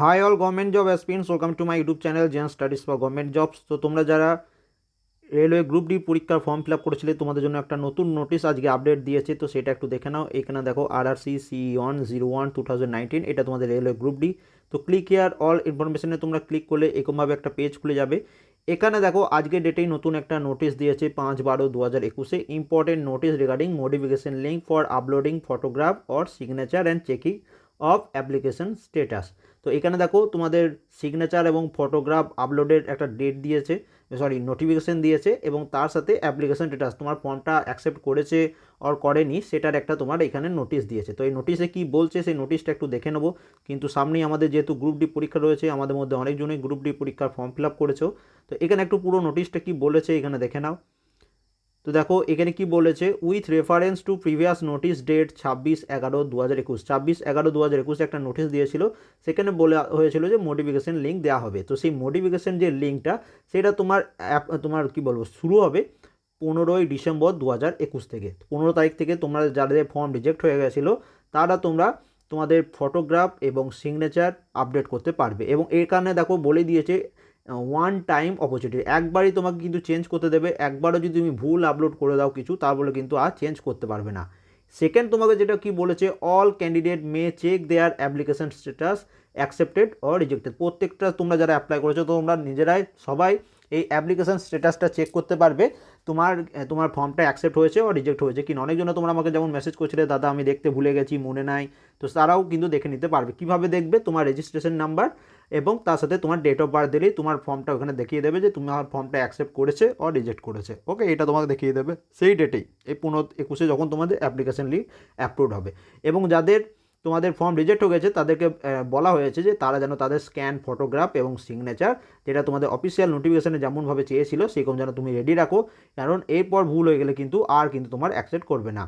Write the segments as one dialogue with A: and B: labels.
A: Hi all government job aspirants welcome to my YouTube channel gen studies for government jobs তো তোমরা যারা railway group D পরীক্ষার form fill up করেছিলে, তোমাদের জন্য একটা নতুন নোটিশ আজকে আপডেট দিয়েছে, তো সেটা একটু দেখে নাও। এখানে দেখো R R C C one zero one two thousand nineteen এটা তোমাদের রেলওয়ে গ্রুপ ডি তো ক্লিক হেয়ার অল ইনফরমেশনে তোমরা ক্লিক করলে এরকমভাবে একটা পেজ খুলে যাবে। এখানে দেখো, আজকে ডেটেই নতুন একটা নোটিশ দিয়েছে, পাঁচ বারো দু হাজার একুশে। Important notice regarding modification link for uploading photograph or signature and checking of application status তো এখানে দেখো তোমাদের সিগনেচার এবং ফটোগ্রাফ আপলোডের একটা ডেট দিয়েছে সরি নোটিফিকেশন দিয়েছে এবং তার সাথে অ্যাপ্লিকেশন স্টেটাস তোমার ফর্মটা অ্যাকসেপ্ট করেছে অর করেনি সেটার একটা তোমার এখানে নোটিশ দিয়েছে। তো এই নোটিশে কি বলছে সেই নোটিশটা একটু দেখে নেব। কিন্তু সামনেই আমাদের যেহেতু গ্রুপ ডি পরীক্ষা রয়েছে, আমাদের মধ্যে অনেকজনই গ্রুপ ডি পরীক্ষার ফর্ম ফিল আপ করেছ। তো এখানে একটু পুরো নোটিশটা কি বলেছে এখানে দেখে নাও। তো দেখো, এখানে কি বলেছে? With reference to previous notice date ছাব্বিশ এগারো দু হাজার একুশ। ছাব্বিশ এগারো দু হাজার একুশে একটা নোটিশ দিয়েছিল। সেখানে বলে হয়েছিল যে মডিফিকেশন লিঙ্ক দেওয়া হবে। তো সেই মডিফিকেশন যে লিঙ্কটা সেটা তোমার অ্যাপ তোমার কি বলব, শুরু হবে পনেরোই ডিসেম্বর দু হাজার একুশ থেকে। পনেরো তারিখ থেকে তোমরা যাদের ফর্ম রিজেক্ট হয়ে গেছিল, তারা তোমরা তোমাদের ফটোগ্রাফ এবং সিগনেচার আপডেট করতে পারবে। এবং এর কারণে দেখো বলে দিয়েছে ওয়ান টাইম অপরচুনিটি একবারই তোমাকে কিন্তু চেঞ্জ করতে দেবে। একবারও যদি তুমি ভুল আপলোড করে দাও কিছু, তার বলে কিন্তু আর চেঞ্জ করতে পারবে না। সেকেন্ড তোমাকে যেটা কি বলেছে all candidate may check their application status accepted or rejected প্রত্যেকটা তোমরা যারা অ্যাপ্লাই করেছ, তোমরা নিজেরাই সবাই এই অ্যাপ্লিকেশন স্ট্যাটাসটা চেক করতে পারবে। তোমার তোমার ফর্মটা অ্যাকসেপ্ট হয়েছে ও রিজেক্ট হয়েছে কিনা। অনেকজন তোমরা আমাকে যেমন মেসেজ করছিলে, দাদা, আমি দেখতে ভুলে গেছি, মনে নাই। তো তারাও কিন্তু দেখে নিতে পারবে। কীভাবে দেখবে? তোমার রেজিস্ট্রেশন নাম্বার এবং তার সাথে তোমার ডেট অফ বার্থ দিলেই তোমার ফর্মটা ওখানে দেখিয়ে দেবে যে তোমার ফর্মটা অ্যাকসেপ্ট করেছে ও রিজেক্ট করেছে। ওকে এটা তোমাকে দেখিয়ে দেবে। সেই ডেটেই এই পনেরো একুশে যখন তোমাদের অ্যাপ্লিকেশন লিঙ্ক অ্যাপ্রুভ হবে। এবং যাদের তোমাদের ফর্ম রিজেক্ট হয়ে গেছে, তাদেরকে বলা হয়েছে যে তারা যেন তাদের স্ক্যান ফটোগ্রাফ এবং সিগনেচার যেটা তোমাদের অফিসিয়াল নোটিফিকেশনে যেমনভাবে চেয়েছিল, সেরকম যেন তুমি রেডি রাখো। কারণ এরপর ভুল হয়ে গেলে কিন্তু আর কিন্তু তোমার অ্যাকসেপ্ট করবে না।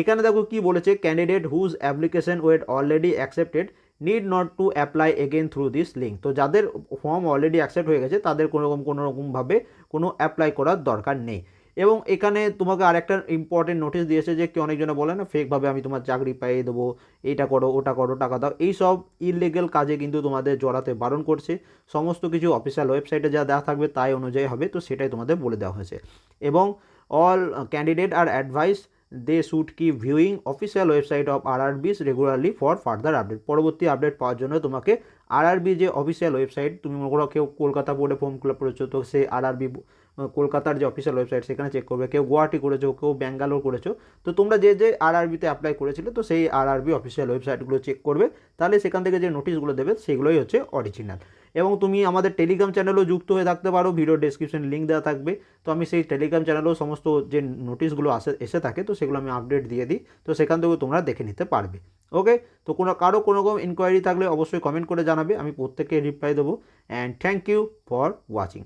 A: এখানে দেখো কি বলেছে candidate whose application were already accepted need not to apply again through this link তো যাদের ফর্ম অলরেডি অ্যাকসেপ্ট হয়ে গেছে, তাদের কোনো রকম, কোনো রকমভাবে কোনো অ্যাপ্লাই করার দরকার নেই। এবং এখানে তোমাকে আরেকটা ইম্পর্টেন্ট নোটিশ দিয়েছে যে কি অনেকজনে বলে না ফেকভাবে আমি তোমার চাকরি পাইয়ে দেবো, এইটা করো, ওটা করো, টাকা দাও। এই সব ইলিগেল কাজে কিন্তু তোমাদের জড়াতে বারণ করছে। সমস্ত কিছু অফিসিয়াল ওয়েবসাইটে যা দেওয়া থাকবে তাই অনুযায়ী হবে, তো সেটাই তোমাদের বলে দেওয়া হয়েছে। এবং all candidate are advise they should keep viewing official website of R R Bs regularly for further update পরবর্তী আপডেট পাওয়ার জন্য তোমাকে আর আর বি যে অফিসিয়াল ওয়েবসাইট তুমি মনে করো কেউ কলকাতা বোর্ডে ফর্ম ফিল আপ করেছ, তো সেই আর আর বি কলকাতার যে অফিসিয়াল ওয়েবসাইট সেখানে চেক করবে। কেউ গুয়াহাটি করেছ, কেউ ব্যাঙ্গালোর করেছ, তো তোমরা যে যে আর আরবিতে অ্যাপ্লাই করেছিলে, তো সেই আর আরবি অফিসিয়াল ওয়েবসাইটগুলো চেক করবে। তাহলে সেখান থেকে যে নোটিশগুলো দেবে, সেগুলোই হচ্ছে অরিজিনাল এবং তুমি আমাদের টেলিগ্রাম চ্যানেলও যুক্ত হয়ে থাকতে পারো। ভিডিও ডেসক্রিপশন লিঙ্ক দেওয়া থাকবে। তো আমি সেই টেলিগ্রাম চ্যানেলেও সমস্ত যে নোটিশগুলো আসে, এসে থাকে, তো সেগুলো আমি আপডেট দিয়ে দিই। তো সেখান থেকেও তোমরা দেখে নিতে পারবে। ওকে তো কোনো, কারও কোনো রকম ইনকোয়ারি থাকলে অবশ্যই কমেন্ট করে জানাবে। আমি প্রত্যেককে রিপ্লাই দেবো। And thank you for watching